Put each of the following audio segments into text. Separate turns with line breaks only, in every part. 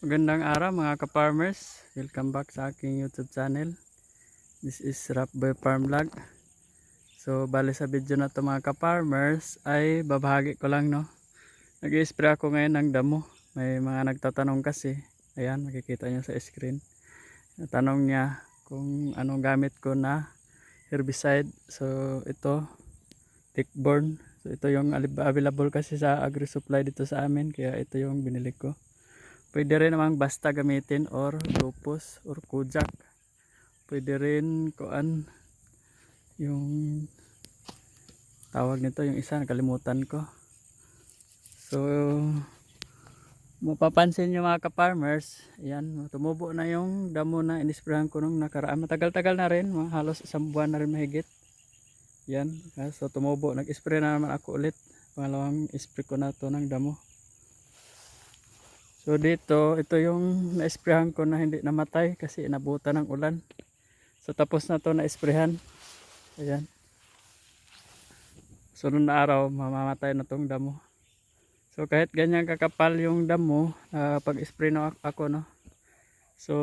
Magandang araw mga ka-farmers. Welcome back sa aking YouTube channel. This is Rap Boy Farm Vlog. So, bali sa video na to mga ka-farmers ay babahagi ko lang no. Nag-spray ako ngayon ng damo. May mga nagtatanong kasi. Ayan, makikita nyo sa screen. Tanong niya kung anong gamit ko na herbicide. So, ito, tickborn. So, ito yung available kasi sa agri-supply dito sa amin. Kaya ito yung binili ko. Pwede rin namang basta gamitin or lupus or kujak. Pwede rin kuan yung tawag nito yung isa nakalimutan ko. So mapapansin nyo mga ka-farmers, ayan, tumubo na yung damo na inisprayan ko nung nakaraan. Matagal-tagal na rin, halos isang buwan na rin mahigit. Yan, so tumubo, nag-spray na naman ako ulit. Pangalawang spray ko na to ng damo. So dito, ito yung na-sprayhan ko na hindi namatay kasi inabutan ng ulan. So tapos na to na-sprayhan. Ayan. Sunod na araw, mamamatay na tong damo. So kahit ganyan kakapal yung damo, ah, pag-spray na ako, no. So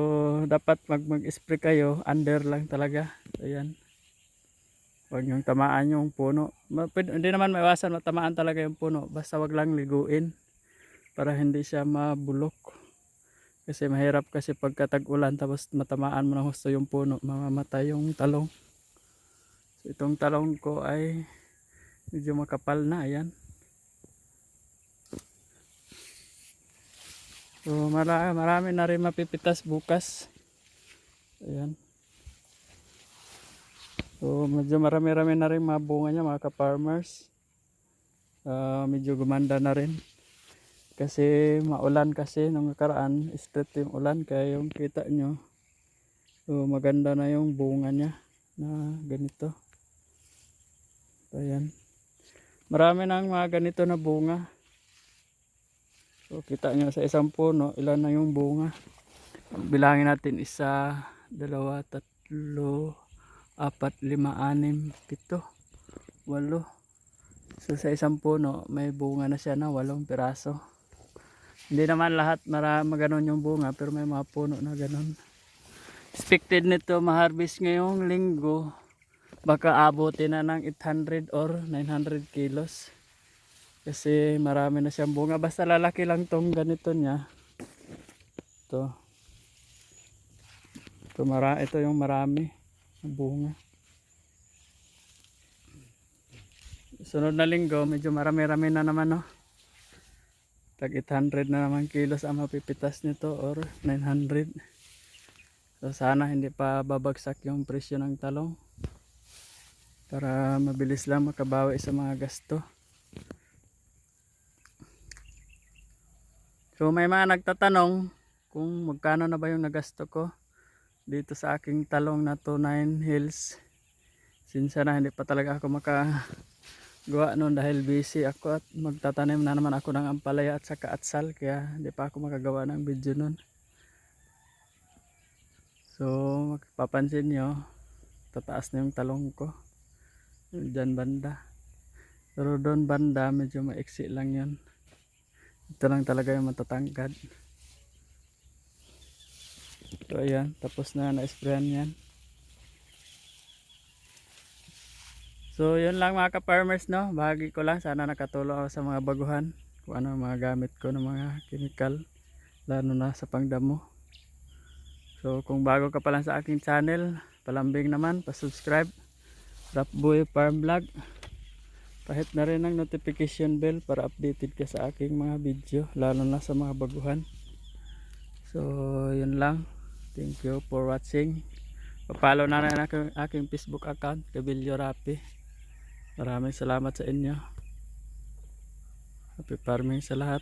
dapat mag mag-spray kayo, under lang talaga. Ayan. Huwag yung tamaan yung puno. Hindi naman maiwasan matamaan talaga yung puno. Basta wag lang liguin para hindi siya mabulok. Kasi mahirap kasi pagka tag-ulan tapos matamaan mo ng husto yung puno mamamatay yung talong. So itong talong ko ay medyo makapal na ayan. So marami, marami na rin mapipitas bukas. Ayan. So medyo marami-rami na rin mga bunga niya mga ka-farmers. Ah, medyo gumanda na rin kasi maulan kasi nung nakaraan straight yung ulan kaya yung kita nyo so maganda na yung bunga niya na ganito. So ayan. Marami nang mga ganito na bunga. So kita nyo sa isang puno ilan na yung bunga. Bilangin natin isa dalawa tatlo apat lima anim pito walo. So sa isang puno may bunga na siya na walong piraso hindi naman lahat mara maganon yung bunga pero may mga puno na ganon. Expected nito ma-harvest ngayong linggo. Baka abutin na ng 800 or 900 kilos. Kasi marami na siyang bunga. Basta lalaki lang tong ganito niya. Ito. Ito, mara, ito yung marami. Ang bunga. Sunod na linggo, medyo marami-rami na naman no tag 800 na naman kilos ang mapipitas nito or 900 so sana hindi pa babagsak yung presyo ng talong para mabilis lang makabawi sa mga gasto. So may mga nagtatanong kung magkano na ba yung nagasto ko dito sa aking talong na 29 hills. Sinsa na hindi pa talaga ako maka gawa noon dahil busy ako at magtatanim na naman ako ng ampalaya at saka atsal kaya hindi pa ako makagawa ng video noon so mapapansin nyo tataas na yung talong ko. Dyan banda. Pero doon banda medyo maiksi lang yun. Ito lang talaga yung matatangkad. So ayan tapos na na-sprayan yan So yun lang mga ka-farmers no. Bahagi ko lang sana nakatulong ako sa mga baguhan. Kung ano mga gamit ko ng mga chemical. Lalo na sa pangdamo. So kung bago ka pa lang sa aking channel. Palambing naman. Pa-subscribe. Rapboy Farm Vlog. Pahit na rin ang notification bell para updated ka sa aking mga video. Lalo na sa mga baguhan. So yun lang. Thank you for watching. Papalo na rin ang aking Facebook account. Kabilyo Rapi. Maraming salamat sa inyo. Happy farming sa lahat.